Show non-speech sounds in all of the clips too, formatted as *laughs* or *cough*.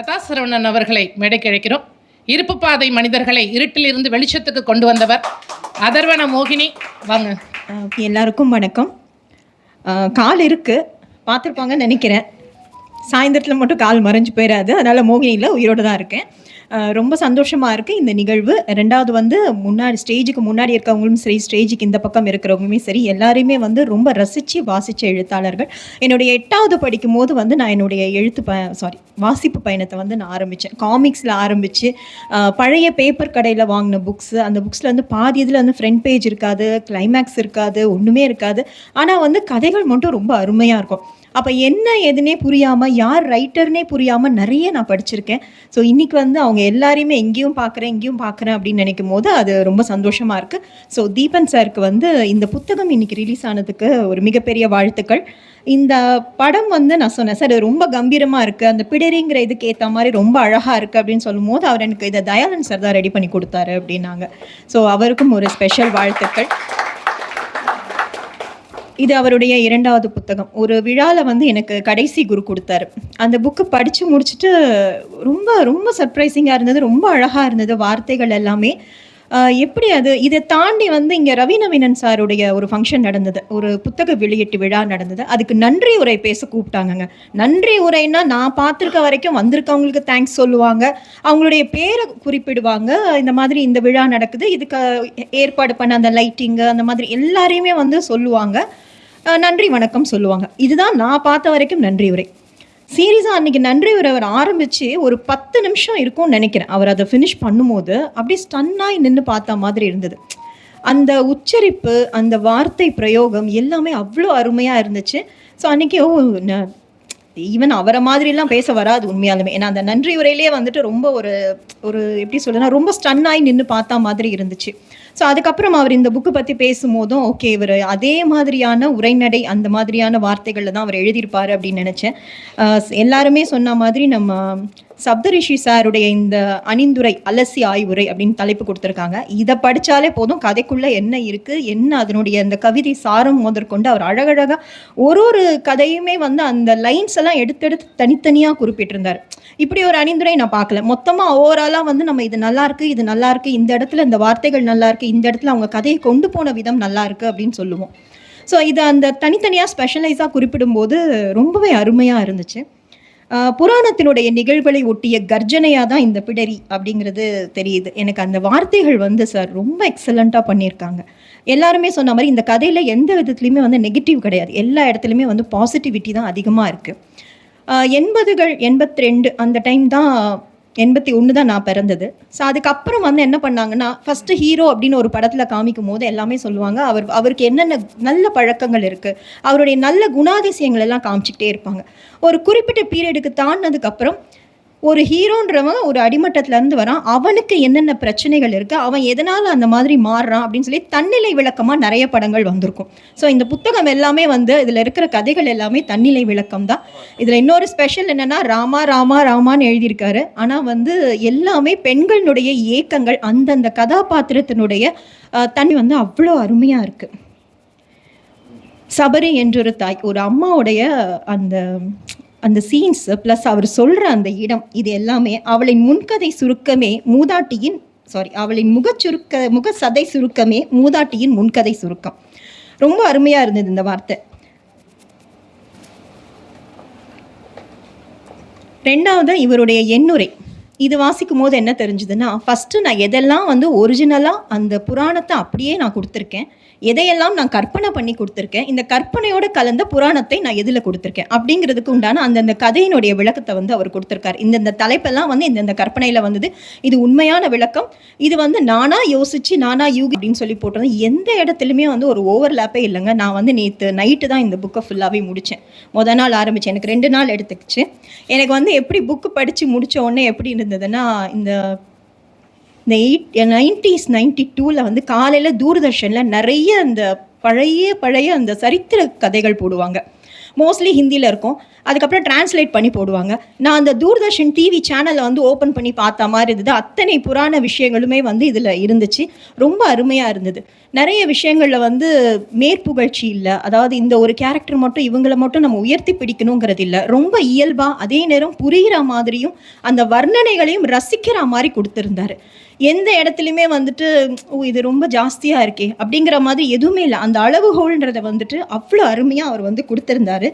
லதா சரவணன் அவர்களை மேடைக்கு அழைக்கிறோம் இருப்பு பாதை மனிதர்களை இருட்டிலிருந்து வெளிச்சத்துக்கு கொண்டு வந்தவர் அதர்வன மோகினி. வாங்க. எல்லாருக்கும் வணக்கம். கால் இருக்கு. பார்த்துருப்பாங்கன்னு நினைக்கிறேன். சாயந்தரத்தில் மட்டும் கால் மறைஞ்சு போயிடாது அதனால் மோகினியில் உயிரோடு தான் இருக்கேன். ரொம்ப சந்தோஷமாக இருக்குது இந்த நிகழ்வு. ரெண்டாவது வந்து முன்னாடி ஸ்டேஜுக்கு முன்னாடி இருக்கவங்களும் சரி ஸ்டேஜுக்கு இந்த பக்கம் இருக்கிறவங்களுமே சரி எல்லாருமே வந்து ரொம்ப ரசித்து வாசித்த எழுத்தாளர்கள். என்னுடைய எட்டாவது படிக்கும் போது வந்து நான் என்னுடைய எழுத்து ப சாரி வாசிப்பு பயணத்தை வந்து நான் ஆரம்பித்தேன் காமிக்ஸில் ஆரம்பித்து பழைய பேப்பர் கடையில் வாங்கின புக்ஸு அந்த புக்ஸில் வந்து பாதி இதில் வந்து ஃப்ரண்ட் பேஜ் இருக்காது கிளைமேக்ஸ் இருக்காது ஒன்றுமே இருக்காது. ஆனால் வந்து கதைகள் மட்டும் ரொம்ப அருமையாக இருக்கும். அப்போ என்ன எதுனே புரியாமல் யார் ரைட்டர்னே புரியாமல் நிறைய நான் படிச்சிருக்கேன். ஸோ இன்றைக்கி வந்து அவங்க எல்லாரையுமே எங்கேயும் பார்க்குறேன் எங்கேயும் பார்க்குறேன் அப்படின்னு நினைக்கும் போது அது ரொம்ப சந்தோஷமாக இருக்குது ஸோ தீபன் சாருக்கு வந்து இந்த புத்தகம் இன்னைக்கு ரிலீஸ் ஆனதுக்கு ஒரு மிகப்பெரிய வாழ்த்துக்கள். இந்த படம் வந்து நான் சொன்னேன் சார் ரொம்ப கம்பீரமாக இருக்குது அந்த பிடரிங்கிற இதுக்கு ஏற்ற மாதிரி ரொம்ப அழகாக இருக்குது அப்படின்னு சொல்லும் போது அவர் எனக்கு இதை தயாளன் சார் தான் ரெடி பண்ணி கொடுத்தாரு அப்படின்னாங்க. ஸோ அவருக்கும் ஒரு ஸ்பெஷல் வாழ்த்துக்கள். இது அவருடைய இரண்டாவது புத்தகம். ஒரு விழாவில் வந்து எனக்கு கடைசி குரு கொடுத்தாரு. அந்த புக்கு படித்து முடிச்சுட்டு ரொம்ப ரொம்ப சர்ப்ரைசிங்காக இருந்தது. ரொம்ப அழகாக இருந்தது. வார்த்தைகள் எல்லாமே எப்படி அது? இதை தாண்டி வந்து இங்கே ரவிநவீனன் சாருடைய ஒரு ஃபங்க்ஷன் நடந்தது. ஒரு புத்தக வெளியீட்டு விழா நடந்தது. அதுக்கு நன்றி உரை பேச கூப்பிட்டாங்கங்க. நன்றி உரைன்னா நான் பார்த்துருக்க வரைக்கும் வந்திருக்கவங்களுக்கு தேங்க்ஸ் சொல்லுவாங்க. அவங்களுடைய பேரை குறிப்பிடுவாங்க. இந்த மாதிரி இந்த விழா நடக்குது. இதுக்கு ஏற்பாடு பண்ண அந்த லைட்டிங்கு அந்த மாதிரி எல்லாரையுமே வந்து சொல்லுவாங்க. நன்றி வணக்கம் சொல்லுவாங்க. இதுதான் நான் பார்த்த வரைக்கும் நன்றி உரை. சீரியஸாக அன்றைக்கி நன்றி உறவர் ஆரம்பித்து ஒரு பத்து நிமிஷம் இருக்கும்னு நினைக்கிறேன். அவர் அதை ஃபினிஷ் பண்ணும்போது அப்படியே ஸ்டன்னாகி நின்று பார்த்த மாதிரி இருந்தது. அந்த உச்சரிப்பு அந்த வார்த்தை பிரயோகம் எல்லாமே அவ்வளோ அருமையாக இருந்துச்சு. ஸோ அன்றைக்கி ஓ ந- ஈவன் அவரை மாதிரிலாம் பேச வராது உண்மையாலுமே. ஏன்னா அந்த நன்றி உரையிலே வந்துட்டு ரொம்ப ஒரு ஒரு எப்படி சொல்லுன்னா ரொம்ப ஸ்டன் ஆகி நின்று பார்த்தா மாதிரி இருந்துச்சு. ஸோ அதுக்கப்புறம் அவர் இந்த புக்கு பற்றி பேசும்போதும் ஓகே இவர் அதே மாதிரியான உரைநடை அந்த மாதிரியான வார்த்தைகளில் தான் அவர் எழுதியிருப்பார் அப்படின்னு நினச்சேன். எல்லாருமே சொன்ன மாதிரி நம்ம சப்தரிஷி சாருடைய இந்த அணிந்துரை அலசி ஆய்வுரை அப்படின்னு தலைப்பு கொடுத்துருக்காங்க. இதை படித்தாலே போதும் கதைக்குள்ளே என்ன இருக்குது என்ன அதனுடைய அந்த கவிதை சாரம் முதற்கொண்டு அவர் அழகழகாக ஒரு ஒரு கதையுமே வந்து அந்த லைன்ஸ் எல்லாம் எடுத்தெடுத்து தனித்தனியாக குறிப்பிட்டிருந்தார். இப்படி ஒரு அணிந்துரை நான் பார்க்கல. மொத்தமாக ஓவராலாக வந்து நம்ம இது நல்லாயிருக்கு இது நல்லாயிருக்கு இந்த இடத்துல இந்த வார்த்தைகள் நல்லா இருக்கு. இந்த இடத்துல அவங்க கதையை கொண்டு போன விதம் நல்லா இருக்கு அப்படின்னு சொல்லுவோம். ஸோ இதை அந்த தனித்தனியாக ஸ்பெஷலைஸாக குறிப்பிடும்போது ரொம்பவே அருமையாக இருந்துச்சு. புராணத்தினுடைய நிகழ்வுகளை ஒட்டிய கர்ஜனையாக தான் இந்த பிடரி அப்படிங்கிறது தெரியுது. எனக்கு அந்த வார்த்தைகள் வந்து சார் ரொம்ப எக்ஸலண்ட்டாக பண்ணியிருக்காங்க. எல்லாருமே சொன்ன மாதிரி இந்த கதையில் எந்த விதத்துலையுமே வந்து நெகட்டிவ் கிடையாது. எல்லா இடத்துலையுமே வந்து பாசிட்டிவிட்டி தான் அதிகமாக இருக்குது எண்பதுகள் எண்பத்தி ரெண்டு அந்த டைம் தான் எண்பத்தி ஒன்று தான் நான் பிறந்தது. ஸோ அதுக்கப்புறம் வந்து என்ன பண்ணாங்கன்னா ஃபஸ்ட்டு ஹீரோ அப்படின்னு ஒரு படத்தில் காமிக்கும் போது எல்லாமே சொல்லுவாங்க. அவர் அவருக்கு என்னென்ன நல்ல பழக்கங்கள் இருக்குது அவருடைய நல்ல குணாதிசயங்கள் எல்லாம் காமிச்சிக்கிட்டே இருப்பாங்க. ஒரு குறிப்பிட்ட பீரியடுக்கு தாண்டினதுக்கப்புறம் ஒரு ஹீரோன்றவன் ஒரு அடிமட்டத்திலேருந்து வரான். அவனுக்கு என்னென்ன பிரச்சனைகள் இருக்குது அவன் எதனால் அந்த மாதிரி மாறுறான் அப்படின்னு சொல்லி தன்னிலை விளக்கமாக நிறைய படங்கள் வந்திருக்கும். ஸோ இந்த புத்தகம் எல்லாமே வந்து இதில் இருக்கிற கதைகள் எல்லாமே தன்னிலை விளக்கம் தான். இதில் இன்னொரு ஸ்பெஷல் என்னென்னா ராமா ராமா ராமான்னு எழுதியிருக்காரு. ஆனால் வந்து எல்லாமே பெண்களினுடைய ஏக்கங்கள் அந்தந்த கதாபாத்திரத்தினுடைய தண்ணி தன்மை வந்து அவ்வளோ அருமையாக இருக்குது சபரி என்றொரு தாய் ஒரு அம்மாவுடைய அந்த அந்த சீன்ஸ் ப்ளஸ் அவர் சொல்கிற அந்த இடம் இது எல்லாமே அவளின் முன்கதை சுருக்கமே மூதாட்டியின் சாரி அவளின் முக சுருக்க முக சதை சுருக்கமே மூதாட்டியின் முன்கதை சுருக்கம். ரொம்ப அருமையாக இருந்தது இந்த வார்த்தை. ரெண்டாவது இவருடைய எண்ணுரை. இது வாசிக்கும் போது என்ன தெரிஞ்சுதுன்னா ஃபஸ்ட்டு நான் எதெல்லாம் வந்து ஒரிஜினலாக அந்த புராணத்தை அப்படியே நான் கொடுத்துருக்கேன். எதையெல்லாம் நான் கற்பனை பண்ணி கொடுத்துருக்கேன் இந்த கற்பனையோட கலந்த புராணத்தை நான் எதில் கொடுத்துருக்கேன்? அப்படிங்கிறதுக்கு உண்டான அந்தந்த கதையினுடைய விளக்கத்தை வந்து அவர் கொடுத்துருக்காரு. இந்தந்த தலைப்பெல்லாம் வந்து இந்தந்த கற்பனையில் வந்தது. இது உண்மையான விளக்கம். இது வந்து நானா யோசிச்சு நானா யூகி அப்படின்னு சொல்லி போட்டிருந்தேன் எந்த இடத்துலையுமே வந்து ஒரு ஓவர்லேப்பே இல்லைங்க. நான் வந்து நேற்று நைட்டு தான் இந்த புக்கை ஃபுல்லாகவே முடித்தேன் மொதல் நாள் ஆரம்பித்தேன் எனக்கு ரெண்டு நாள் எடுத்துக்கிச்சு. எனக்கு வந்து எப்படி புக்கு படித்து முடித்த உடனே எப்படி இருந்ததுன்னா இந்த இந்த எயிட் நைன்டிஸ் நைன்டி டூவில் வந்து காலையில் தூர்தர்ஷனில் நிறைய அந்த பழைய பழைய அந்த சரித்திர கதைகள் போடுவாங்க. மோஸ்ட்லி ஹிந்தியில் இருக்கும். அதுக்கப்புறம் டிரான்ஸ்லேட் பண்ணி போடுவாங்க. நான் அந்த தூர்தர்ஷன் டிவி சேனலை வந்து ஓப்பன் பண்ணி பார்த்த மாதிரி இருந்தது. அத்தனை புராண விஷயங்களுமே வந்து இதில் இருந்துச்சு. ரொம்ப அருமையாக இருந்தது. நிறைய விஷயங்களில் வந்து மேற்புகழ்ச்சி இல்லை. அதாவது இந்த ஒரு கேரக்டர் மட்டும் இவங்கள மட்டும் நம்ம உயர்த்தி பிடிக்கணுங்கிறது இல்லை. ரொம்ப இயல்பாக அதே நேரம் புரிகிற மாதிரியும் அந்த வர்ணனைகளையும் ரசிக்கிற மாதிரி கொடுத்துருந்தாரு. எந்த இடத்துலையுமே வந்துட்டு ஓ இது ரொம்ப ஜாஸ்தியாக இருக்கே. அப்படிங்கிற மாதிரி எதுவுமே இல்லை. அந்த அளவுகோல்ன்றதை வந்துட்டு அவ்வளோ அருமையாக அவர் வந்து கொடுத்துருந்தாரு.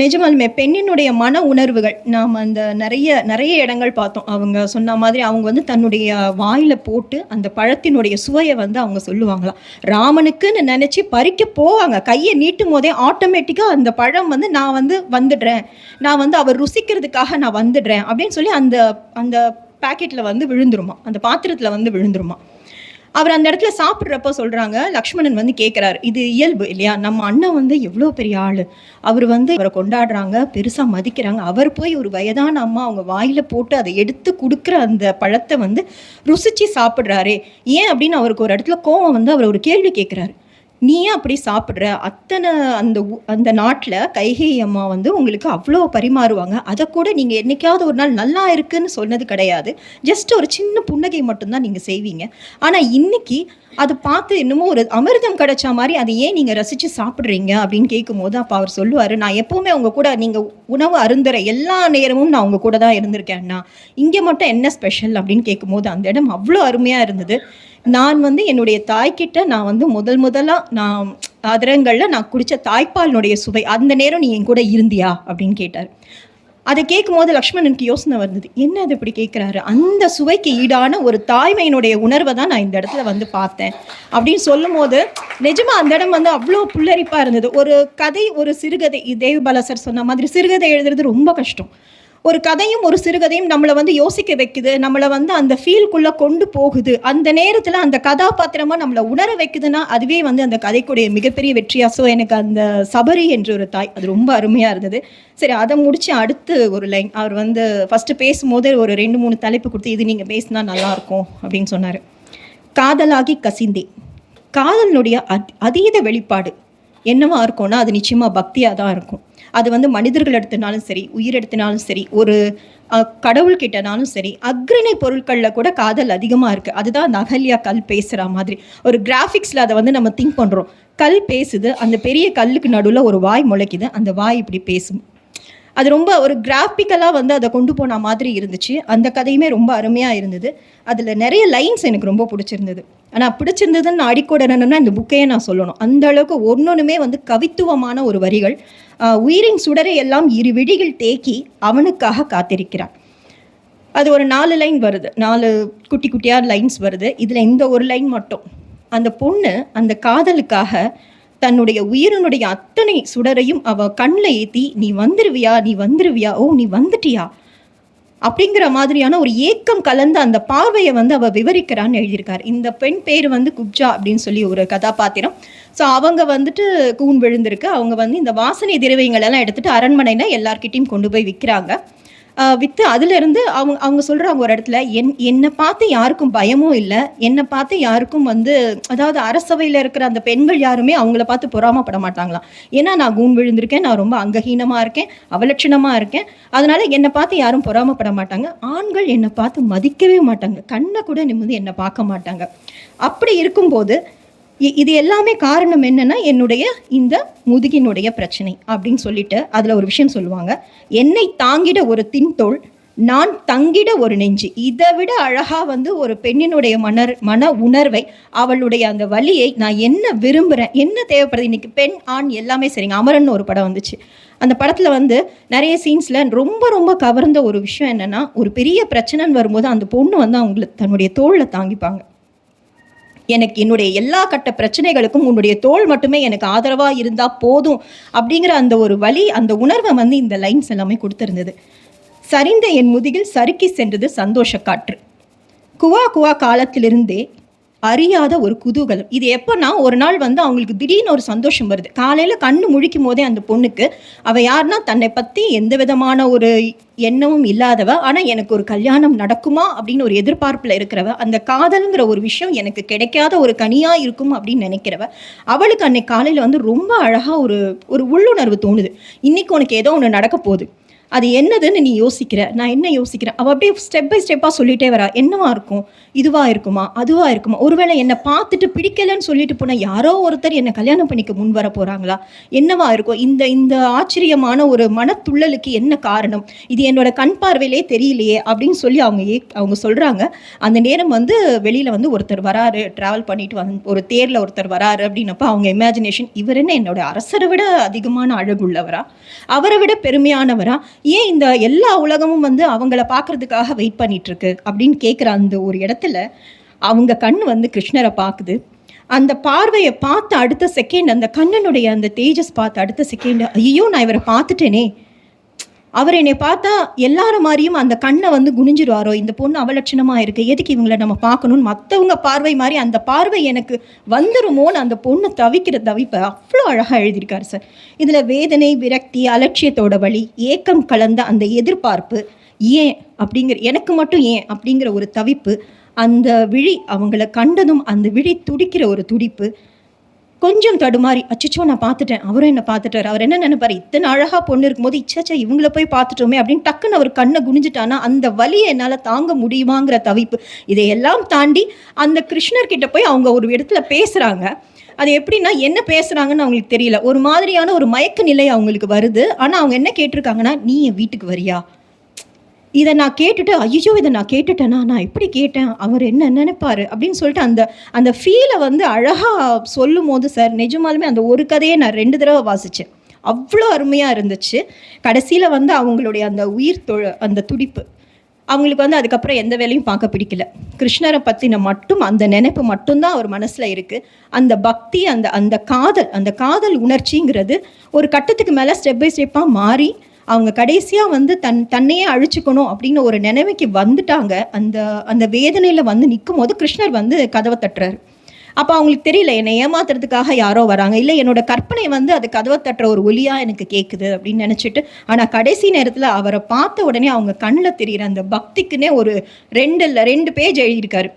நிஜமாலுமே பெண்ணினுடைய மன உணர்வுகள் நாம் அந்த நிறைய நிறைய இடங்கள் பார்த்தோம். அவங்க சொன்ன மாதிரி அவங்க வந்து தன்னுடைய வாயில் போட்டு அந்த பழத்தினுடைய சுவையை வந்து அவங்க சொல்லுவாங்களாம். ராமனுக்குன்னு நினச்சி பறிக்க போவாங்க. கையை நீட்டும் போதே ஆட்டோமேட்டிக்காக அந்த பழம் வந்து நான் வந்து வந்துடுறேன். நான் வந்து அவர் ருசிக்கிறதுக்காக நான் வந்துடுறேன். அப்படின்னு சொல்லி அந்த அந்த பாக்கெட்டில் வந்து விழுந்துருமா? அந்த பாத்திரத்தில் வந்து விழுந்துருமா? அவர் அந்த இடத்துல சாப்பிட்றப்ப சொல்கிறாங்க லக்ஷ்மணன் வந்து கேட்குறாரு இது இயல்பு இல்லையா? நம்ம அண்ணன் வந்து எவ்வளோ பெரிய ஆள். அவர் வந்து அவரை கொண்டாடுறாங்க பெருசாக மதிக்கிறாங்க. அவர் போய் ஒரு வயதான அம்மா அவங்க வாயில் போட்டு அதை எடுத்து கொடுக்குற அந்த பழத்தை வந்து ருசித்து சாப்பிட்றாரே. ஏன் அப்படின்னு அவருக்கு ஒரு இடத்துல கோவம் வந்து அவர் ஒரு கேள்வி கேட்குறாரு நீ ஏன் அப்படி சாப்பிட்ற? அத்தனை அந்த அந்த நாட்டில் கைகை அம்மா வந்து உங்களுக்கு அவ்வளோ பரிமாறுவாங்க. அதை கூட நீங்கள் என்றைக்காவது ஒரு நாள் நல்லா இருக்குன்னு சொன்னது கிடையாது. ஜஸ்ட் ஒரு சின்ன புன்னகை மட்டும்தான் நீங்கள் செய்வீங்க. ஆனால் இன்னைக்கு அதை பார்த்து என்னமோ ஒரு அமிர்தம் கிடைச்ச மாதிரி அதை ஏன் நீங்கள் ரசித்து சாப்பிட்றீங்க அப்படின்னு கேட்கும்போது அப்போ அவர் சொல்லுவார் நான் எப்போவுமே உங்கள் கூட நீங்கள் உணவு அருந்துற எல்லா நேரமும் நான் உங்கள் கூட தான் இருந்திருக்கேன்னா இங்கே மட்டும் என்ன ஸ்பெஷல் அப்படின்னு கேட்கும்போது அந்த இடம் அவ்வளோ அருமையாக இருந்தது. நான் வந்து என்னுடைய தாய்கிட்ட நான் வந்து முதல் முதலாக நான் அதரங்களில் நான் குடித்த தாய்ப்பாலினுடைய சுவை அந்த நேரம் நீ என் கூட இருந்தியா? அப்படின்னு கேட்டார். அதை கேட்கும்போது லக்ஷ்மணனுக்கு யோசனை வந்தது என்ன அது இப்படி கேட்குறாரு? அந்த சுவைக்கு ஈடான ஒரு தாய்மையினுடைய உணர்வை தான் நான் இந்த இடத்துல வந்து பார்த்தேன். அப்படின்னு சொல்லும் போது நிஜமா அந்த இடம் வந்து அவ்வளோ புல்லரிப்பாக இருந்தது. ஒரு கதை ஒரு சிறுகதை தேவபாலசர் சொன்ன மாதிரி சிறுகதை எழுதுறது ரொம்ப கஷ்டம். ஒரு கதையும் ஒரு சிறுகதையும் நம்மளை வந்து யோசிக்க வைக்குது. நம்மளை வந்து அந்த ஃபீல்குள்ளே கொண்டு போகுது. அந்த நேரத்தில் அந்த கதாபாத்திரமா நம்மளை உணர வைக்குதுன்னா அதுவே வந்து அந்த கதைக்குடைய மிகப்பெரிய வெற்றியா. ஸோ எனக்கு அந்த சபரி என்ற ஒரு தாய் அது ரொம்ப அருமையாக இருந்தது. சரி அதை முடிச்சு அடுத்து ஒரு லைன் அவர் வந்து ஃபர்ஸ்ட் பேசும்போது ஒரு ரெண்டு மூணு தலைப்பு கொடுத்து இது நீங்கள் பேசினா நல்லா இருக்கும் அப்படின்னு சொன்னார். காதலாகி கசிந்தே காதலினுடைய அத் அதீத வெளிப்பாடு. என்னவா இருக்கும்னா அது நிச்சயமாக பக்தியாக தான் இருக்கும். அது வந்து மனிதர்கள் எடுத்தனாலும் சரி உயிர் எடுத்தனாலும் சரி ஒரு கடவுள் கிட்டனாலும் சரி அக்ரணை பொருட்களில் கூட காதல் அதிகமாக இருக்குது அதுதான் நகல்யா கல் பேசுகிற மாதிரி. ஒரு கிராஃபிக்ஸில் அதை வந்து நம்ம திங்க் பண்ணுறோம் கல் பேசுது அந்த பெரிய கல்லுக்கு நடுவில் ஒரு வாய் முளைக்குது அந்த வாய் இப்படி பேசும். அது ரொம்ப ஒரு கிராஃபிக்கலாக வந்து அதை கொண்டு போன மாதிரி இருந்துச்சு. அந்த கதையுமே ரொம்ப அருமையாக இருந்தது. அதில் நிறைய லைன்ஸ் எனக்கு ரொம்ப பிடிச்சிருந்தது. ஆனால் பிடிச்சிருந்ததுன்னு நான் அடிக்கோடணும்னா இந்த புக்கையே நான் சொல்லணும். அந்த அளவுக்கு ஒன்றொன்றுமே வந்து கவித்துவமான ஒரு வரிகள். உயிரின் சுடரை எல்லாம் இரு விழிகள் தேக்கி அவனுக்காக காத்திருக்கிறான். அது ஒரு நாலு லைன் வருது. நாலு குட்டி குட்டியாக லைன்ஸ் வருது. இதில் இந்த ஒரு லைன் மட்டும். அந்த பொண்ணு அந்த காதலுக்காக தன்னுடைய உயிரினுடைய அத்தனை சுடரையும் அவ கண்ணில் ஏற்றி நீ வந்துருவியா? நீ வந்துருவியா? ஓ நீ வந்துட்டியா? அப்படிங்கிற மாதிரியான ஒரு ஏக்கம் கலந்த அந்த பார்வையை வந்து அவ விவரிக்கிறான்னு எழுதியிருக்கார். இந்த பெண் பேர் வந்து குப்ஜா அப்படின்னு சொல்லி ஒரு கதாபாத்திரம். ஸோ அவங்க வந்துட்டு கூன் விழுந்திருக்கு. அவங்க வந்து இந்த வாசனை திரவியங்கள் எல்லாம் எடுத்துட்டு அரண்மனையில் எல்லார்கிட்டையும் கொண்டு போய் விற்கிறாங்க விற்று அதுலேருந்து அவங்க அவங்க சொல்கிறாங்க ஒரு இடத்துல என் என்னை பார்த்து யாருக்கும் பயமும் இல்லை. என்னை பார்த்து யாருக்கும் வந்து அதாவது அரசவையில் இருக்கிற அந்த பெண்கள் யாருமே அவங்கள பார்த்து பொறாமப்பட மாட்டாங்களாம். ஏன்னா நான் கூண் விழுந்திருக்கேன் நான் ரொம்ப அங்கஹீனமாக இருக்கேன் அவலட்சணமாக இருக்கேன். அதனால என்னை பார்த்து யாரும் பொறாமப்பட மாட்டாங்க. ஆண்கள் என்னை பார்த்து மதிக்கவே மாட்டாங்க. கண்ணை கூட நிமிந்து என்னை பார்க்க மாட்டாங்க. அப்படி இருக்கும்போது இது எல்லாமே காரணம் என்னன்னா என்னுடைய இந்த முதுகினுடைய பிரச்சனை அப்படின்னு சொல்லிட்டு அதில் ஒரு விஷயம் சொல்லுவாங்க. என்னை தாங்கிட ஒரு தின்தோள் நான் தங்கிட ஒரு நெஞ்சு. இதை விட அழகாக வந்து ஒரு பெண்ணினுடைய மனர் மன உணர்வை அவளுடைய அந்த வலியை நான் என்ன விரும்புகிறேன் என்ன தேவைப்படுது? இன்னைக்கு பெண் ஆண் எல்லாமே சரிங்க. அமரன் ஒரு படம் வந்துச்சு. அந்த படத்தில் வந்து நிறைய சீன்ஸில் ரொம்ப ரொம்ப கவர்ந்த ஒரு விஷயம் என்னன்னா ஒரு பெரிய பிரச்சனைன்னு வரும்போது அந்த பொண்ணு வந்து அவங்களுக்கு தன்னுடைய தோளில் தாங்கிப்பாங்க. எனக்கு என்னுடைய எல்லா கட்ட பிரச்சனைகளுக்கும் உன்னுடைய தோள் மட்டுமே எனக்கு ஆதரவாக இருந்தால் போதும் அப்படிங்கிற அந்த ஒரு வழி அந்த உணர்வை வந்து இந்த லைன்ஸ் எல்லாமே கொடுத்துருந்தது. சரிந்த என் முதுகில் சறுக்கி சென்றது சந்தோஷ காற்று. குவா குவா காலத்திலிருந்தே அறியாத ஒரு குதூகலம். இது எப்போனா ஒரு நாள் வந்து அவங்களுக்கு திடீர்னு ஒரு சந்தோஷம் வருது. காலையில் கண்ணு முழிக்கும் போதே அந்த பொண்ணுக்கு அவள் யாருன்னா தன்னை பற்றி எந்த விதமான ஒரு எண்ணமும் இல்லாதவ ஆனால் எனக்கு ஒரு கல்யாணம் நடக்குமா? அப்படின்னு ஒரு எதிர்பார்ப்பில் இருக்கிறவ அந்த காதலுங்கிற ஒரு விஷயம் எனக்கு கிடைக்காத ஒரு கனியாக இருக்கும் அப்படின்னு நினைக்கிறவ அவளுக்கு அன்னைக்கு காலையில் வந்து ரொம்ப அழகாக ஒரு ஒரு உள்ளுணர்வு தோணுது. இன்னைக்கு உனக்கு ஏதோ ஒன்று நடக்க போகுது. அது என்னதுன்னு நீ யோசிக்கிற. நான் என்ன யோசிக்கிறேன்? அவள் அப்படியே ஸ்டெப் பை ஸ்டெப்பாக சொல்லிட்டே வரா. என்னவா இருக்கும்? இதுவா இருக்குமா? அதுவா இருக்குமா? ஒருவேளை என்னை பார்த்துட்டு பிடிக்கலன்னு சொல்லிட்டு போனால் யாரோ ஒருத்தர் என்னை கல்யாணம் பண்ணிக்க முன் வர போகிறாங்களா என்னவா இருக்கும்? இந்த இந்த ஆச்சரியமான ஒரு மனத்துள்ளலுக்கு என்ன காரணம்? இது என்னோட கண் பார்வையிலே தெரியலையே அப்படின்னு சொல்லி அவங்க ஏ அவங்க சொல்கிறாங்க அந்த நேரம் வந்து வெளியில் வந்து ஒருத்தர் வராரு. ட்ராவல் பண்ணிட்டு வந்து ஒரு தேரில் ஒருத்தர் வராரு அப்படின்னப்ப அவங்க இமேஜினேஷன் இவர் என்ன? என்னோட அரசரை விட அதிகமான அழகுள்ளவரா? அவரை விட பெருமையானவரா? ஏன் இந்த எல்லா உலகமும் வந்து அவங்கள பார்க்கறதுக்காக வெயிட் பண்ணிகிட்ருக்கு அப்படின்னு கேட்குற அந்த ஒரு இடத்துல அவங்க கண் வந்து கிருஷ்ணரை பார்க்குது அந்த பார்வையை பார்த்த அடுத்த செகண்ட் அந்த கண்ணனுடைய அந்த தேஜஸ் பார்த்த அடுத்த செகண்ட் ஐயோ நான் இவரை பார்த்துட்டேனே. அவர் என்னை பார்த்தா எல்லாரும் மாதிரியும் அந்த கண்ணை வந்து குனிஞ்சிருவாரோ இந்த பொண்ணு அவலட்சணமாக இருக்குது எதுக்கு இவங்கள நம்ம பார்க்கணும்னு மற்றவங்க பார்வை மாதிரி அந்த பார்வை எனக்கு வந்துருமோன்னு அந்த பொண்ணு தவிக்கிற தவிப்பை அவ்வளோ அழகாக எழுதியிருக்காரு சார். இதில் வேதனை விரக்தி அலட்சியத்தோட வழி ஏக்கம் கலந்த அந்த எதிர்பார்ப்பு ஏன் அப்படிங்கிற எனக்கு மட்டும் ஏன் அப்படிங்கிற ஒரு தவிப்பு அந்த விழி அவங்கள கண்டதும் அந்த விழி துடிக்கிற ஒரு துடிப்பு கொஞ்சம் தடுமாறி அச்சச்சோ நான் பார்த்துட்டேன். அவரும் என்ன பார்த்துட்டாரு. அவர் என்ன நினைப்பாரு? இத்தனை அழகாக பொண்ணு இருக்கும்போது இச்சாச்சா இவங்கள போய் பார்த்துட்டோமே அப்படின்னு டக்குன்னு அவர் கண்ணை குனிஞ்சிட்டானா அந்த வலியை என்னால் தாங்க முடியுமாங்கிற தவிப்பு. இதையெல்லாம் தாண்டி அந்த கிருஷ்ணர் கிட்ட போய் அவங்க ஒரு இடத்துல பேசுகிறாங்க அது எப்படின்னா என்ன பேசுகிறாங்கன்னு அவங்களுக்கு தெரியல. ஒரு மாதிரியான ஒரு மயக்க நிலை அவங்களுக்கு வருது. ஆனால் அவங்க என்ன கேட்டிருக்காங்கன்னா நீ என் வீட்டுக்கு வரியா? இதை நான் கேட்டுட்டு ஐயோ இதை நான் கேட்டுட்டேனா? நான் எப்படி கேட்டேன்? அவர் என்ன நினைப்பார்? அப்படின்னு சொல்லிட்டு அந்த அந்த ஃபீலை வந்து அழகாக சொல்லும் போது சார் நிஜமாலுமே அந்த ஒரு கதையை நான் ரெண்டு தடவை வாசித்தேன் அவ்வளோ அருமையாக இருந்துச்சு. கடைசியில் வந்து அவங்களுடைய அந்த உயிர் தொழ அந்த துடிப்பு. அவங்களுக்கு வந்து அதுக்கப்புறம் எந்த வேலையும் பார்க்க பிடிக்கல. கிருஷ்ணரை பற்றின மட்டும் அந்த நினைப்பு மட்டும்தான் அவர் மனசில் இருக்குது அந்த பக்தி அந்த அந்த காதல் அந்த காதல் உணர்ச்சிங்கிறது ஒரு கட்டத்துக்கு மேலே ஸ்டெப் பை ஸ்டெப்பாக மாறி அவங்க கடைசியாக வந்து தன் தன்னையே அழிச்சுக்கணும் அப்படின்னு ஒரு நினைவுக்கு வந்துட்டாங்க. அந்த அந்த வேதனையில் வந்து நிற்கும் போது கிருஷ்ணர் வந்து கதவை தட்டுறாரு. அப்போ அவங்களுக்கு தெரியல என்னை ஏமாத்துறதுக்காக யாரோ வராங்க. இல்லை என்னோட கற்பனை வந்து அது கதவை தட்டுற ஒரு ஒலியா எனக்கு கேட்குது அப்படின்னு நினச்சிட்டு ஆனால் கடைசி நேரத்தில் அவரை பார்த்த உடனே அவங்க கண்ணில் தெரியிற அந்த பக்திக்குன்னே ஒரு ரெண்டு இல்லை ரெண்டு பேஜ் எழுதியிருக்காரு.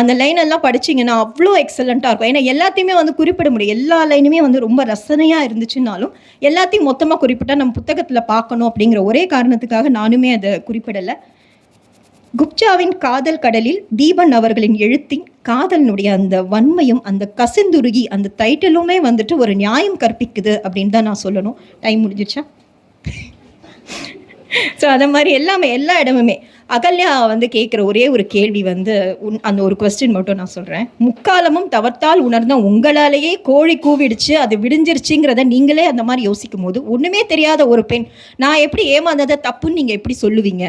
அந்த லைன் எல்லாம் படிச்சிங்கன்னா அவ்வளோ எக்ஸலண்ட்டாக இருக்கும். ஏன்னா எல்லாத்தையுமே வந்து குறிப்பிட முடியும். எல்லா லைனுமே வந்து ரொம்ப ரசனையாக இருந்துச்சுன்னாலும் எல்லாத்தையும் மொத்தமாக குறிப்பிட்டா நம்ம புத்தகத்தில் பார்க்கணும் அப்படிங்கிற ஒரே காரணத்துக்காக நானுமே அதை குறிப்பிடலை. குப்சாவின் காதல் கடலில் தீபன் அவர்களின் எழுத்தின் காதலினுடைய அந்த வன்மையும் அந்த கசிந்துருகி அந்த டைட்டிலுமே வந்துட்டு ஒரு நியாயம் கற்பிக்குது அப்படின்னு தான் நான் சொல்லணும். டைம் முடிஞ்சிச்சா ஸோ அதை மாதிரி எல்லாமே எல்லா இடமுமே. அகல்யா வந்து கேட்குற ஒரே ஒரு கேள்வி வந்து உன் அந்த ஒரு கொஸ்டின் மட்டும் நான் சொல்கிறேன் முக்காலமும் தவத்தால் உணர்ந்த உங்களாலேயே கோழி கூவிடுச்சு அது விடிஞ்சிருச்சுங்கிறத நீங்களே அந்த மாதிரி யோசிக்கும் போது ஒன்றுமே தெரியாத ஒரு பெண் நான் எப்படி ஏமாந்ததை தப்புன்னு நீங்கள் எப்படி சொல்லுவீங்க?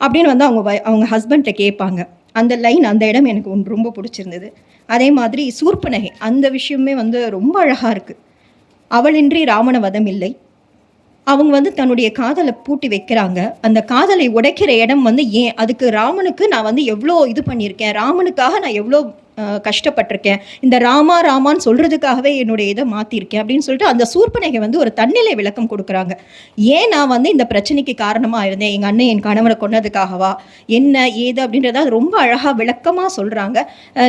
அப்படின்னு வந்து அவங்க வை- அவங்க ஹஸ்பண்ட்டை கேட்பாங்க. அந்த லைன் அந்த இடம் எனக்கு ஒன்று ரொம்ப பிடிச்சிருந்தது. அதே மாதிரி சூர்பனகை அந்த விஷயமே வந்து ரொம்ப அழகாக இருக்குது அவளின்றி ராவண வதம் இல்லை. அவங்க வந்து தன்னுடைய காதலை பூட்டி வைக்கிறாங்க. அந்த காதலை உடைக்கிற இடம் வந்து ஏன்? அதுக்கு ராமனுக்கு நான் வந்து எவ்வளோ இது பண்ணியிருக்கேன்? ராமனுக்காக நான் எவ்வளோ கஷ்டப்பட்டிருக்கேன். இந்த ராமா ராமான்னு சொல்கிறதுக்காகவே என்னுடைய இதை மாற்றிருக்கேன் அப்படின்னு சொல்லிட்டு அந்த சூர்பனகை வந்து ஒரு தன்னிலை விளக்கம் கொடுக்குறாங்க. ஏன் நான் வந்து இந்த பிரச்சனைக்கு காரணமாக இருந்தேன்? எங்கள் அண்ணன் என் கணவனை கொன்னதுக்காகவா? என்ன ஏது அப்படின்றத ரொம்ப அழகாக விளக்கமாக சொல்கிறாங்க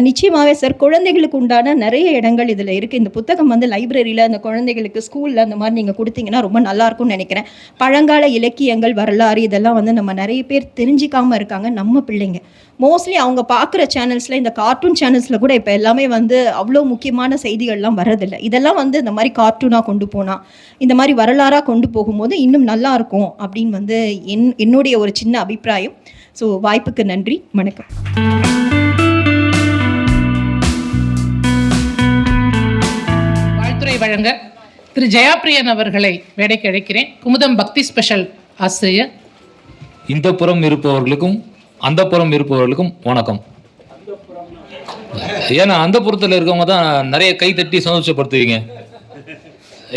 நிச்சயமாகவே சார் குழந்தைகளுக்கு உண்டான நிறைய இடங்கள் இதில் இருக்குது இந்த புத்தகம் வந்து லைப்ரரியில் அந்த குழந்தைகளுக்கு ஸ்கூலில் அந்த மாதிரி நீங்கள் கொடுத்தீங்கன்னா ரொம்ப நல்லாயிருக்கும்னு நினைக்கிறேன். பழங்கால இலக்கியங்கள் வரலாறு இதெல்லாம் வந்து நம்ம நிறைய பேர் தெரிஞ்சிக்காமல் இருக்காங்க நம்ம பிள்ளைங்க. மோஸ்ட்லி அவங்க பார்க்குற சேனல்ஸில் இந்த கார்ட்டூன் சேனல் சேனல்ஸில் கூட இப்போ எல்லாமே வந்து அவ்வளோ முக்கியமான செய்திகள்லாம் வரதில்லை இதெல்லாம் வந்து இந்த மாதிரி கார்ட்டூனாக கொண்டு போனால் இந்த மாதிரி வரலாறாக கொண்டு போகும்போது இன்னும் நல்லா இருக்கும் அப்படின்னு வந்து என் என்னுடைய ஒரு சின்ன அபிப்பிராயம். ஸோ வாய்ப்புக்கு நன்றி. வணக்கம். வாழ்த்துறை வழங்க திரு ஜெயாபிரியன் அவர்களை வேடைக்கு அழைக்கிறேன் குமுதம் பக்தி ஸ்பெஷல் ஆசிரியர். இந்த புறம் இருப்பவர்களுக்கும் அந்த புறம் இருப்பவர்களுக்கும் வணக்கம். ஏன்னா அந்த புறத்தில் இருக்கவங்க தான் நிறைய கை தட்டி சந்தோஷப்படுத்துவீங்க.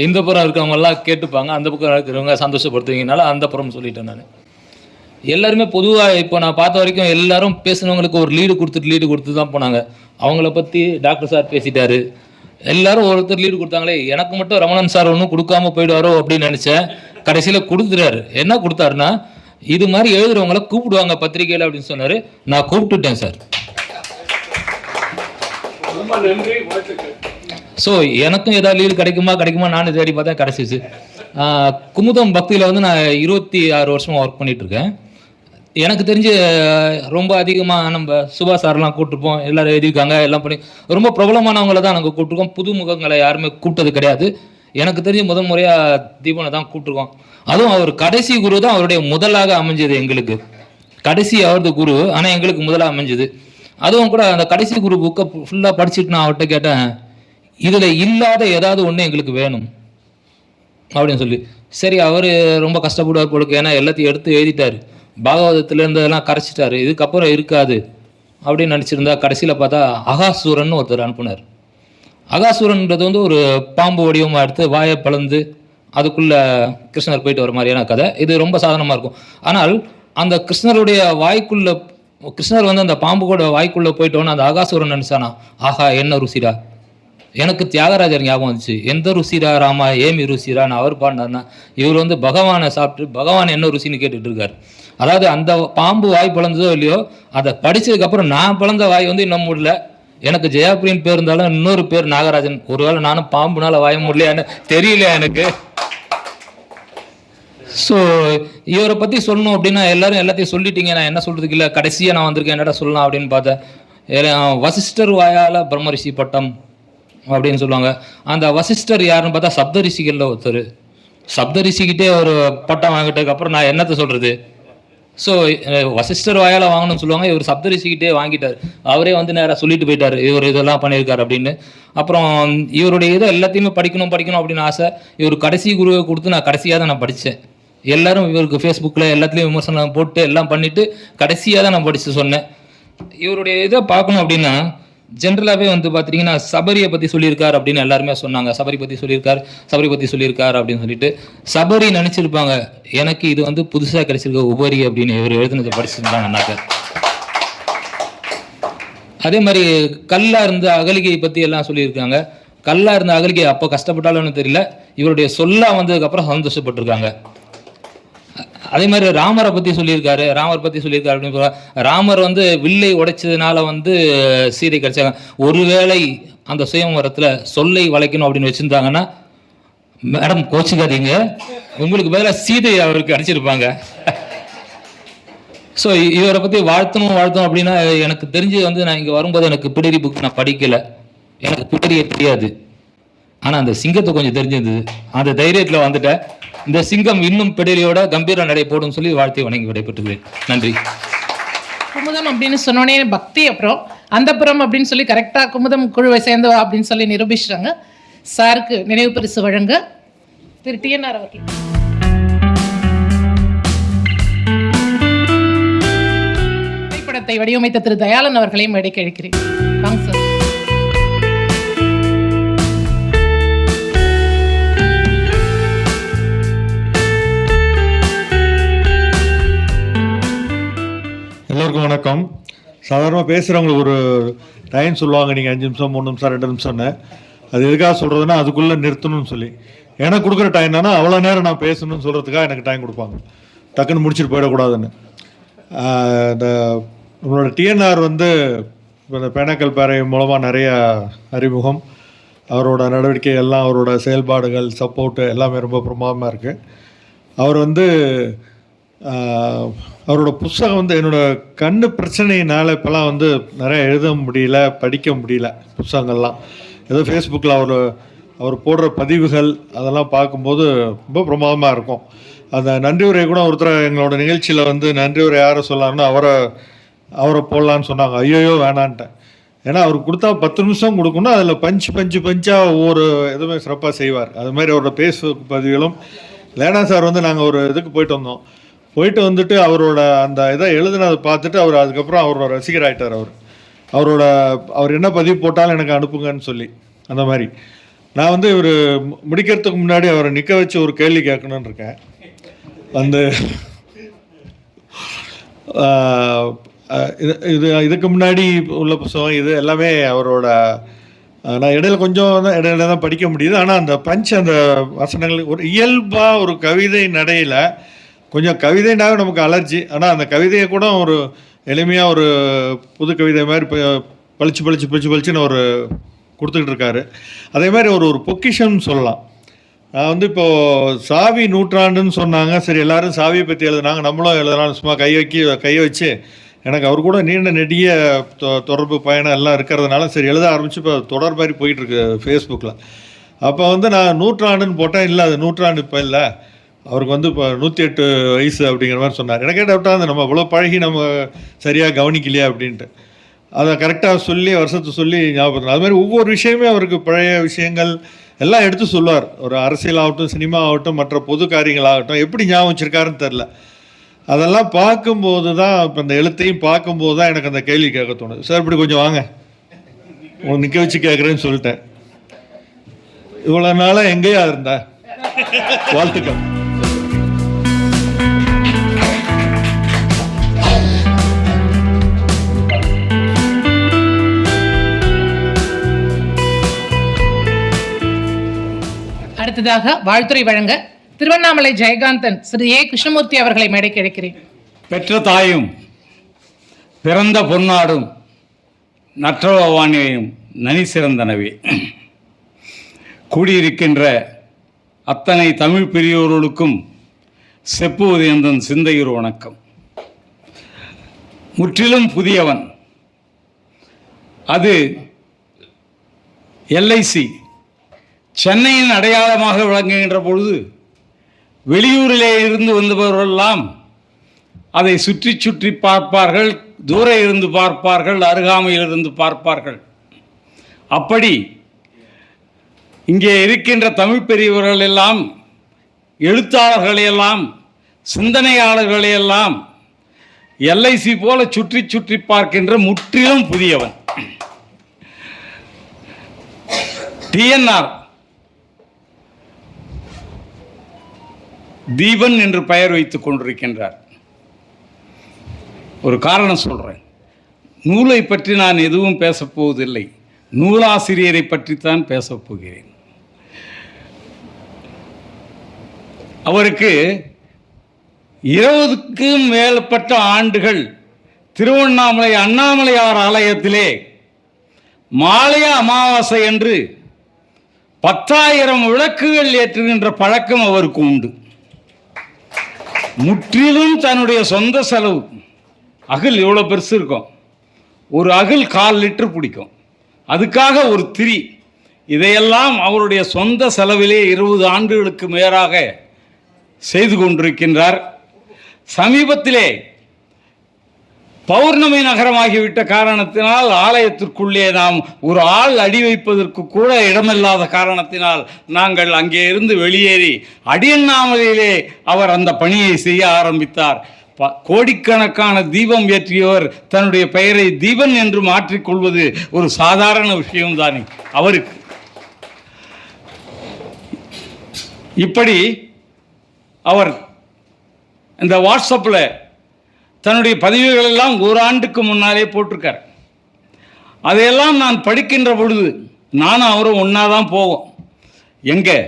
இந்த புறம் இருக்கவங்க எல்லாம் கேட்டுப்பாங்க அந்த பக்கம் இருக்கிறவங்க சந்தோஷப்படுத்துவீங்கனால அந்த புறம் சொல்லிட்டேன் நான். எல்லாருமே பொதுவாக இப்போ நான் பார்த்த வரைக்கும் எல்லாரும் பேசுனவங்களுக்கு ஒரு லீடு கொடுத்துட்டு லீடு கொடுத்து தான் போனாங்க. அவங்கள பற்றி டாக்டர் சார் பேசிட்டாரு. எல்லாரும் ஒருத்தர் லீடு கொடுத்தாங்களே எனக்கு மட்டும் ரமணன் சார் ஒன்றும் கொடுக்காம போயிடுவாரோ அப்படின்னு நினச்சேன். கடைசியில் கொடுத்துட்டாரு. என்ன கொடுத்தாருன்னா இது மாதிரி எழுதுறவங்கள கூப்பிடுவாங்க பத்திரிக்கையில் அப்படின்னு சொன்னார். நான் கூப்பிட்டுட்டேன் சார். ஸோ எனக்கும் ஏதாவது லீடு கிடைக்குமா? கிடைக்குமா? நானும் தேடி பார்த்தேன் கிடச்சிச்சு *laughs* குமுதம் பக்தியில் வந்து நான் இருபத்தி ஆறு வருஷமாக ஒர்க் பண்ணிட்டு இருக்கேன் எனக்கு தெரிஞ்சு ரொம்ப அதிகமாக நம்ம சுபா சார்லாம் கூப்பிட்டுருப்போம் எல்லாரும் எழுதியிருக்காங்க எல்லாம் பண்ணி ரொம்ப பிரபலமானவங்கள தான் நாங்கள் கூப்பிட்டுருக்கோம் புது முகங்களை யாருமே கூப்பிட்டது கிடையாது. எனக்கு தெரிஞ்சு முதல் முறையாக தீபனை தான் கூப்பிட்டுருக்கோம் அதுவும் அவர் கடைசி குரு தான் அவருடைய முதலாக அமைஞ்சது எங்களுக்கு. கடைசி அவரது குரு ஆனால் எங்களுக்கு முதலாக அமைஞ்சது. அதுவும் கூட அந்த கடைசி குரு புக்கை ஃபுல்லாக படிச்சுட்டு நான் அவர்கிட்ட கேட்டேன் இதில் இல்லாத ஏதாவது ஒன்று எங்களுக்கு வேணும் அப்படின்னு சொல்லி. சரி அவர் ரொம்ப கஷ்டப்படுவார் போலுக்கு ஏன்னா எல்லாத்தையும் எடுத்து எழுதிட்டார். பாகவதத்தில் இருந்ததெல்லாம் கரைச்சிட்டாரு இதுக்கப்புறம் இருக்காது அப்படின்னு நினச்சிருந்தா கடைசியில் பார்த்தா அகாசூரன் ஒருத்தர் அனுப்புனார். அகாசூரன்ன்றது வந்து ஒரு பாம்பு வடிவமாக எடுத்து வாயை பிளந்து அதுக்குள்ளே கிருஷ்ணர் போயிட்டு வர மாதிரியான கதை. இது ரொம்ப சாதாரணமாக இருக்கும். ஆனால் அந்த கிருஷ்ணருடைய வாய்க்குள்ளே கிருஷ்ணர் வந்து அந்த பாம்பு கூட வாய்க்குள்ளே போயிட்டோன்னு அந்த ஆகாசுரன் நினச்சானா ஆஹா என்ன ருசிடா? எனக்கு தியாகராஜர் ஞாபகம் வந்துச்சு. எந்த ருசிரா ராமா ஏமி ருசிரான்னு அவர் பாடினார்னா இவர் வந்து பகவானை சாப்பிட்டு பகவான் என்ன ருசின்னு கேட்டுட்டு இருக்காரு அதாவது அந்த பாம்பு வாய் பிளந்ததோ இல்லையோ அதை படித்ததுக்கப்புறம் நான் பிளந்த வாய் வந்து இன்னும் முடியல எனக்கு ஜெயாப்ரின் பேர் இருந்தாலும் இன்னொரு பேர் நாகராஜன். ஒருவேளை நானும் பாம்புனால வாய முடியலையான்னு தெரியல எனக்கு? ஸோ இவரை பற்றி சொல்லணும் அப்படின்னா எல்லாரும் எல்லாத்தையும் சொல்லிட்டீங்க. நான் என்ன சொல்றதுக்கு இல்லை? கடைசியாக நான் வந்திருக்கேன். என்னடா சொல்லலாம் அப்படின்னு பார்த்தேன் வசிஷ்டர் வாயால் பிரம்மரிஷி பட்டம் அப்படின்னு சொல்லுவாங்க. அந்த வசிஷ்டர் யாருன்னு பார்த்தா சப்தரிஷிகளில் ஒருத்தர். சப்தரிஷிக்கிட்டே ஒரு பட்டம் வாங்கிட்டதுக்கு அப்புறம் நான் என்னத்தை சொல்கிறது ஸோ வசிஷ்டர் வாயால் வாங்கணும்னு சொல்லுவாங்க. இவர் சப்தரிஷிக்கிட்டே வாங்கிட்டார். அவரே வந்து நேராக சொல்லிட்டு போயிட்டார். இவர் இதெல்லாம் பண்ணியிருக்காரு அப்படின்னு. அப்புறம் இவருடைய இதை எல்லாத்தையுமே படிக்கணும் படிக்கணும் அப்படின்னு ஆசை. இவர் கடைசி குருவை கொடுத்து நான் கடைசியாக தான் நான் படித்தேன் எல்லாரும் இவருக்கு ஃபேஸ்புக்கில் எல்லாத்துலேயும் விமர்சனம் போட்டு எல்லாம் பண்ணிவிட்டு கடைசியாக தான் நான் படித்து சொன்னேன். இவருடைய இதை பார்க்கணும் அப்படின்னா ஜென்ரலாகவே வந்து பார்த்தீங்கன்னா சபரியை பற்றி சொல்லியிருக்கார் அப்படின்னு எல்லாருமே சொன்னாங்க. சபரி பற்றி சொல்லியிருக்கார் சபரி பற்றி சொல்லியிருக்கார் அப்படின்னு சொல்லிட்டு சபரி நினச்சிருப்பாங்க. எனக்கு இது வந்து புதுசாக கிடைச்சிருக்க உபரி அப்படின்னு இவர் எழுதுனதை படிச்சிருந்தாங்கன்னாக்க அதே மாதிரி கல்லா இருந்த அகலிகை பற்றி எல்லாம் சொல்லியிருக்காங்க. கல்லா இருந்த அகலிகை அப்போ கஷ்டப்பட்டாலும் தெரியல. இவருடைய சொல்லா வந்ததுக்கப்புறம் சந்தோஷப்பட்டிருக்காங்க. அதே மாதிரி ராமரை பற்றி சொல்லியிருக்காரு. ராமர் பற்றி சொல்லியிருக்காரு அப்படின்னு சொல்ல ராமர் வந்து வில்லை உடைச்சதுனால வந்து சீதை கிடைச்சாங்க ஒருவேளை அந்த சுயம்பரத்தில் சொல்லை வளைக்கணும் அப்படின்னு வச்சுருந்தாங்கன்னா மேடம் கோச்சுக்காதீங்க. உங்களுக்கு பதிலாக சீதை அவருக்கு அடிச்சிருப்பாங்க. ஸோ இவரை பற்றி வாழ்த்தணும் வாழ்த்தணும் அப்படின்னா எனக்கு தெரிஞ்சு வந்து நான் இங்கே வரும்போது எனக்கு பிடரி புக் நான் படிக்கல. எனக்கு பிடரியே தெரியாது. ஆனால் அந்த சிங்கத்தை கொஞ்சம் தெரிஞ்சிருந்தது அந்த தைரியத்தில் வந்துட்டேன். இந்த சிங்கம் இன்னும் பிடரியோட கம்பீர நடை போடும் சொல்லி வாழ்த்தை வணங்கி விடைபெற்றுகிறேன். நன்றி. குமுதம் அப்படின்னு சொன்னோடனே பக்தி அப்புறம் அந்தப்புறம் அப்படின்னு சொல்லி கரெக்டாக குமுதம் குழுவை சேர்ந்தவா அப்படின்னு சொல்லி நிரூபிச்சிட்டாங்க. சாருக்கு நினைவு பரிசு வழங்க திரு டிஎன்ஆர் அவர்கள். திரைப்படத்தை வடிவமைத்த திரு தயாளன் அவர்களையும் மேடைக்கு அழைக்கிறேன் வாங்க சார். சாதாரணமாக பேசுகிறவங்களுக்கு ஒரு டைம் சொல்லுவாங்க நீங்கள் அஞ்சு நிமிஷம் மூணு நிமிஷம் ரெண்டு நிமிஷம்னு. அது எதுக்காக சொல்கிறதுனா அதுக்குள்ளே நிறுத்தணும்னு சொல்லி. எனக்கு கொடுக்குற டைம் தானே அவ்வளோ நேரம் நான் பேசணும்னு சொல்கிறதுக்காக எனக்கு டைம் கொடுப்பாங்க. டக்குன்னு முடிச்சுட்டு போயிடக்கூடாதுன்னு. இந்த நம்மளோட டிஎன்ஆர் வந்து இந்த பேனாக்கல் பேரை மூலமாக நிறைய அறிமுகம். அவரோட நடவடிக்கை எல்லாம் அவரோட செயல்பாடுகள் சப்போர்ட்டு எல்லாமே ரொம்ப பிரமாதமாக இருக்குது அவர் வந்து அவரோட புஸ்தகம் வந்து என்னோட கண்ணு பிரச்சனையினால இப்போலாம் வந்து நிறைய எழுத முடியல படிக்க முடியல புஸ்தகங்கள்லாம். ஏதோ ஃபேஸ்புக்கில் அவர் அவர் போடுற பதிவுகள் அதெல்லாம் பார்க்கும்போது ரொம்ப பிரமாதமாக இருக்கும். அந்த நன்றி கூட ஒருத்தர் எங்களோட நிகழ்ச்சியில் வந்து நன்றி உரை யாரை சொல்லாருன்னு அவரை அவரை போடலான்னு சொன்னாங்க. ஐயோயோ வேணான்ட்டேன். ஏன்னா அவர் கொடுத்தா பத்து நிமிஷம் கொடுக்கணும் அதில் பஞ்சு பஞ்சு பஞ்சாக ஒவ்வொரு இதுவுமே சிறப்பாக செய்வார். அது மாதிரி அவரோட ஃபேஸ்புக் பதிவுகளும் லேனா சார் வந்து நாங்கள் ஒரு இதுக்கு போயிட்டு வந்தோம். போயிட்டு வந்துட்டு அவரோட அந்த இதை எழுதுனதை பார்த்துட்டு அவர் அதுக்கப்புறம் அவரோட ரசிகர் ஆகிட்டார் அவர். அவரோட அவர் என்ன பதிவு போட்டாலும் எனக்கு அனுப்புங்கன்னு சொல்லி. அந்த மாதிரி. நான் வந்து இவர் முடிக்கிறதுக்கு முன்னாடி அவரை நிற்க வச்சு ஒரு கேள்வி கேட்கணும்னு இருக்கேன். அந்த இது இது இதுக்கு முன்னாடி உள்ள புஸ்தகம் இது எல்லாமே அவரோட நான் இடையில கொஞ்சம் தான் இடையில தான் படிக்க முடியுது. ஆனால் அந்த பஞ்ச் அந்த வசனங்கள் ஒரு இயல்பாக ஒரு கவிதை நடையில் கொஞ்சம் கவிதைனாவே நமக்கு அலர்ஜி. ஆனால் அந்த கவிதையை கூட ஒரு எளிமையாக ஒரு புது கவிதை மாதிரி ப- பளிச்சு பளிச்சு பளிச்சு பளிச்சுன்னு ஒரு கொடுத்துக்கிட்டு இருக்காரு. அதே மாதிரி ஒரு ஒரு பொக்கிஷம் சொல்லலாம். நான் வந்து இப்போது சாவி நூற்றாண்டுன்னு சொன்னாங்க. சரி எல்லாரும் சாவியை பற்றி எழுதுனாங்க. நம்மளும் எழுதுனாலும் சும்மா கை வைக்கி கையை வச்சு எனக்கு அவர் கூட நீண்ட நெடிய தொ- தொடர்பு பயணம் எல்லாம் இருக்கிறதுனால சரி எழுத ஆரம்பித்து இப்போ தொடர் மாதிரி போயிட்டுருக்கு ஃபேஸ்புக்கில் அப்போ வந்து நான் நூற்றாண்டுன்னு போட்டேன். இல்லை அது நூற்றாண்டு இப்போ இல்லை. அவருக்கு வந்து இப்போ நூற்றி எட்டு வயசு அப்படிங்கிற மாதிரி சொன்னார். எனக்கே டவுட்டாக இருந்தது நம்ம இவ்வளோ பழகி நம்ம சரியாக கவனிக்கலையா? அப்படின்ட்டு. அதை கரெக்டாக சொல்லி வருஷத்தை சொல்லி ஞாபகம் அது மாதிரி ஒவ்வொரு விஷயமே அவருக்கு பழைய விஷயங்கள் எல்லாம் எடுத்து சொல்லுவார். ஒரு அரசியல் ஆகட்டும் சினிமா ஆகட்டும் மற்ற பொது காரியங்கள் ஆகட்டும் எப்படி ஞாபகம் வச்சிருக்காருன்னு தெரில அதெல்லாம் பார்க்கும்போது தான் இப்போ இந்த எழுத்தையும் பார்க்கும்போது தான் எனக்கு அந்த கேள்வி கேட்க தோணுது. சார் இப்படி கொஞ்சம் வாங்க. உன் நிற்க வச்சு கேட்குறேன்னு சொல்லிட்டேன். இவ்வளோ நாளாக எங்கேயா இருந்தா? *laughs* வாழ்த்துக்கள். அடுத்ததாக வாழ்த்துறை வழங்க திருவண்ணாமலை ஜெயகாந்தன் ஸ்ரீ ஏ கிருஷ்ணமூர்த்தி அவர்களை மேடைக்கு அழைக்கிறேன். பெற்ற தாயும் பிறந்த பொன்னாடும் நற்றவாணியும் நனி சிறந்தனவே. கூடியிருக்கின்ற அத்தனை தமிழ் பெரியோர்களுக்கும் செப்புவது எந்தன் சிந்தையூர் வணக்கம். முற்றிலும் புதியவன். அது எல்ஐசி சென்னையின் அடையாளமாக விளங்குகின்ற பொழுது வெளியூரிலே இருந்து வந்தவர்களெல்லாம் அதை சுற்றி சுற்றி பார்ப்பார்கள் தூர இருந்து பார்ப்பார்கள் அருகாமையில் இருந்து பார்ப்பார்கள். அப்படி இங்கே இருக்கின்ற தமிழ் பெரியவர்கள் எல்லாம் எழுத்தாளர்களையெல்லாம் சிந்தனையாளர்களையெல்லாம் எல்ஐசி போல சுற்றி சுற்றி பார்க்கின்ற முற்றிலும் புதியவன். டிஎன்ஆர் தீபன் என்று பெயர் வைத்துக் கொண்டிருக்கின்றார். ஒரு காரணம் சொல்கிறேன் நூலை பற்றி நான் எதுவும் பேசப் போவதில்லை. நூலாசிரியரை பற்றித்தான் பேசப் போகிறேன். அவருக்கு இருபதுக்கும் மேற்பட்ட ஆண்டுகள் திருவண்ணாமலை அண்ணாமலையார் ஆலயத்திலே மாலைய அமாவாசை என்று பத்தாயிரம் விளக்குகள் ஏற்றுகின்ற பழக்கம் அவருக்கு உண்டு. முற்றிலும் தன்னுடைய சொந்த செலவு. அகில் எவ்வளோ பெருசு இருக்கும் ஒரு அகில் கால் லிட்டர் பிடிக்கும். அதுக்காக ஒரு திரி. இதையெல்லாம் அவருடைய சொந்த செலவிலே இருபது ஆண்டுகளுக்கு மேலாக செய்து கொண்டிருக்கின்றார். சமீபத்திலே பௌர்ணமி நகரமாகிவிட்ட காரணத்தினால் ஆலயத்திற்குள்ளே நாம் ஒரு ஆள் அடி வைப்பதற்கு கூட இடமில்லாத காரணத்தினால் நாங்கள் அங்கே இருந்து வெளியேறி அடியண்ணாமலையிலே அவர் அந்த பணியை செய்ய ஆரம்பித்தார். ப- கோடிக்கணக்கான தீபம் ஏற்றியவர் தன்னுடைய பெயரை தீபன் என்று மாற்றிக்கொள்வது ஒரு சாதாரண விஷயம்தானே அவருக்கு. இப்படி அவர் இந்த வாட்ஸ்அப்பில் தன்னுடைய பதிவுகள் எல்லாம் ஒரு ஆண்டுக்கு முன்னாலே போட்டிருக்கார். அதையெல்லாம் நான் படிக்கின்ற பொழுது நானும் அவரும் ஒன்றா தான் போவோம். எங்கே?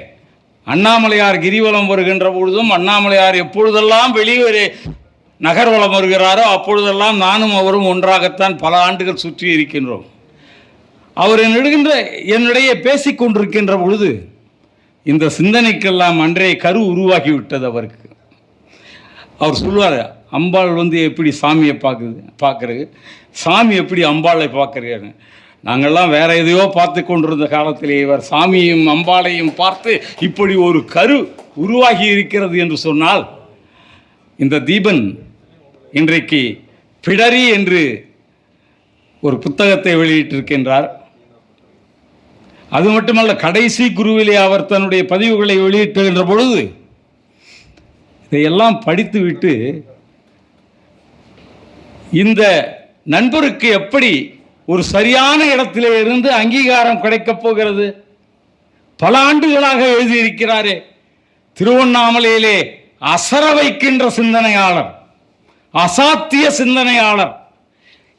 அண்ணாமலையார் கிரிவலம் வருகின்ற பொழுதும் அண்ணாமலையார் எப்பொழுதெல்லாம் வெளியே நகர்வலம் வருகிறாரோ அப்பொழுதெல்லாம் நானும் அவரும் ஒன்றாகத்தான் பல ஆண்டுகள் சுற்றி இருக்கின்றோம். அவர் என்னிடுகின்ற என்னிடையே பேசிக்கொண்டிருக்கின்ற பொழுது இந்த சிந்தனைக்கெல்லாம் அன்றே கரு உருவாகிவிட்டது அவருக்கு. அவர் சொல்லுவார் அம்பாள் வந்து எப்படி சாமியை பார்க்குது பார்க்குறது? சாமி எப்படி அம்பாளை பார்க்குறாரு? நாங்கள்லாம் வேற எதையோ பார்த்து கொண்டிருந்த காலத்திலே இவர் சாமியும் அம்பாளையும் பார்த்து இப்படி ஒரு கரு உருவாகி இருக்கிறது என்று சொன்னால் இந்த தீபன் இன்றைக்கு பிடரி என்று ஒரு புத்தகத்தை வெளியிட்டிருக்கின்றார். அது மட்டுமல்ல கடைசி குருவிலே அவர் தன்னுடைய பதிவுகளை வெளியிட்டுகின்ற பொழுது இதையெல்லாம் படித்துவிட்டு இந்த நண்பருக்கு எப்படி ஒரு சரியான இடத்திலே இருந்து அங்கீகாரம் கிடைக்கப் போகிறது? பல ஆண்டுகளாக எழுதியிருக்கிறாரே திருவண்ணாமலையிலே அசர வைக்கின்ற சிந்தனையாளர் அசாத்திய சிந்தனையாளர்.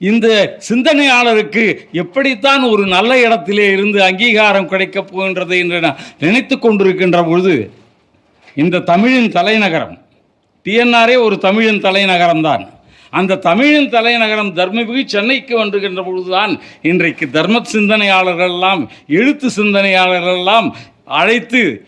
இந்த சிந்தனையாளருக்கு எப்படித்தான் ஒரு நல்ல இடத்திலே இருந்து அங்கீகாரம் கிடைக்கப் போகின்றது என்று நான் நினைத்து கொண்டிருக்கின்ற பொழுது இந்த தமிழின் தலைநகரம் டிஎன்ஆரே ஒரு தமிழின் தலைநகரம் தான் அந்த தமிழின் தலைநகரம் தர்மபுரி சென்னைக்கு வருகின்ற பொழுதுதான் இன்றைக்கு தர்ம சிந்தனையாளர்கள் எல்லாம் எழுத்து சிந்தனையாளர்கள் எல்லாம் அழைத்து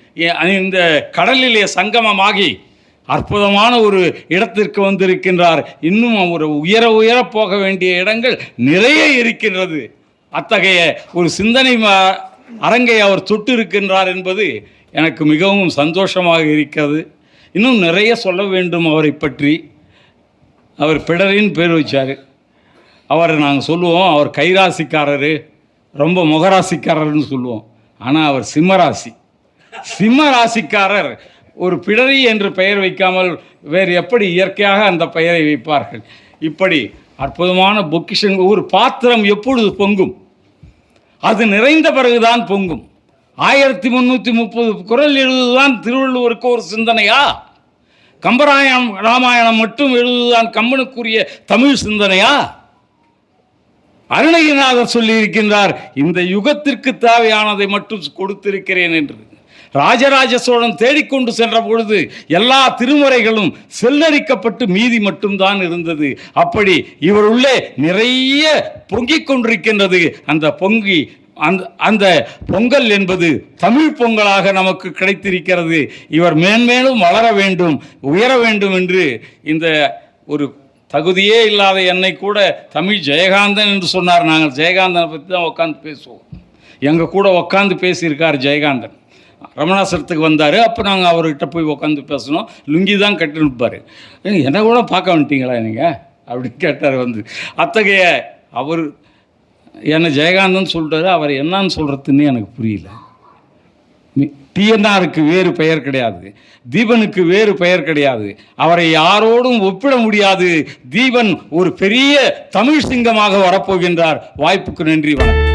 இந்த கடலிலே சங்கமமாகி அற்புதமான ஒரு இடத்திற்கு வந்திருக்கின்றார். இன்னும் ஒரு உயர உயர போக வேண்டிய இடங்கள் நிறைய இருக்கின்றது. அத்தகைய ஒரு சிந்தனை ம- அரங்கை அவர் தொட்டு இருக்கின்றார் என்பது எனக்கு மிகவும் சந்தோஷமாக இருக்கிறது. இன்னும் நிறைய சொல்ல வேண்டும் அவரை பற்றி. அவர் பிடரின்னு பேர் வச்சார். அவரை நாங்கள் சொல்லுவோம் அவர் கைராசிக்காரர் ரொம்ப முகராசிக்காரர்னு சொல்லுவோம். ஆனால் அவர் சிம்மராசி. சிம்ம ராசிக்காரர் ஒரு பிடரி என்று பெயர் வைக்காமல் வேறு எப்படி இயற்கையாக அந்த பெயரை வைப்பார்கள்? இப்படி அற்புதமான பொக்கிஷன் ஒரு பாத்திரம் எப்பொழுது பொங்கும்? அது நிறைந்த பிறகுதான் பொங்கும். ஆயிரத்தி முந்நூற்றி முப்பது குரல் எழுதுதான் திருவள்ளுவருக்கு ஒரு சிந்தனையா? கம்பராயணம் ராமாயணம் மட்டும் எழுதுதான் கம்பனுக்குரிய தமிழ் சிந்தனையா? அருணகிரிநாதர் சொல்லியிருக்கின்றார் இந்த யுகத்திற்கு தேவையானதை மட்டும் கொடுத்திருக்கிறேன் என்று. ராஜராஜ சோழன் தேடிக்கொண்டு சென்ற பொழுது எல்லா திருமுறைகளும் செல்லரிக்கப்பட்டு மீதி மட்டும்தான் இருந்தது. அப்படி இவர் உள்ளே நிறைய பொங்கிக் கொண்டிருக்கின்றது. அந்த பொங்கி அந்த அந்த பொங்கல் என்பது தமிழ் பொங்கலாக நமக்கு கிடைத்திருக்கிறது. இவர் மேன்மேலும் வளர வேண்டும் உயர வேண்டும் என்று இந்த ஒரு தகுதியே இல்லாத என்னை கூட தமிழ் ஜெயகாந்தன் என்று சொன்னார். நாங்கள் ஜெயகாந்தனை பற்றி தான் உட்காந்து பேசுவோம். எங்கள் கூட உட்காந்து பேசியிருக்கார் ஜெயகாந்தன். ரமணாசரத்துக்கு வந்தார். அப்போ நாங்கள் அவர்கிட்ட போய் உட்காந்து பேசணும் லுங்கி தான் கட்டிருப்பார் என்ன கூட பார்க்க வந்துட்டீங்களா நீங்கள் அப்படின்னு கேட்டார் வந்து. அத்தகைய அவர் என்னை ஜெயகாந்தன் சொல்லிட்டாரு அவர் என்னன்னு சொல்கிறதுன்னு எனக்கு புரியல. டிஎன்ஆருக்கு வேறு பெயர் கிடையாது தீபனுக்கு வேறு பெயர் கிடையாது அவரை யாரோடும் ஒப்பிட முடியாது தீபன் ஒரு பெரிய தமிழ் சிங்கமாக வரப்போகின்றார். வாய்ப்புக்கு நன்றி வணக்கம்.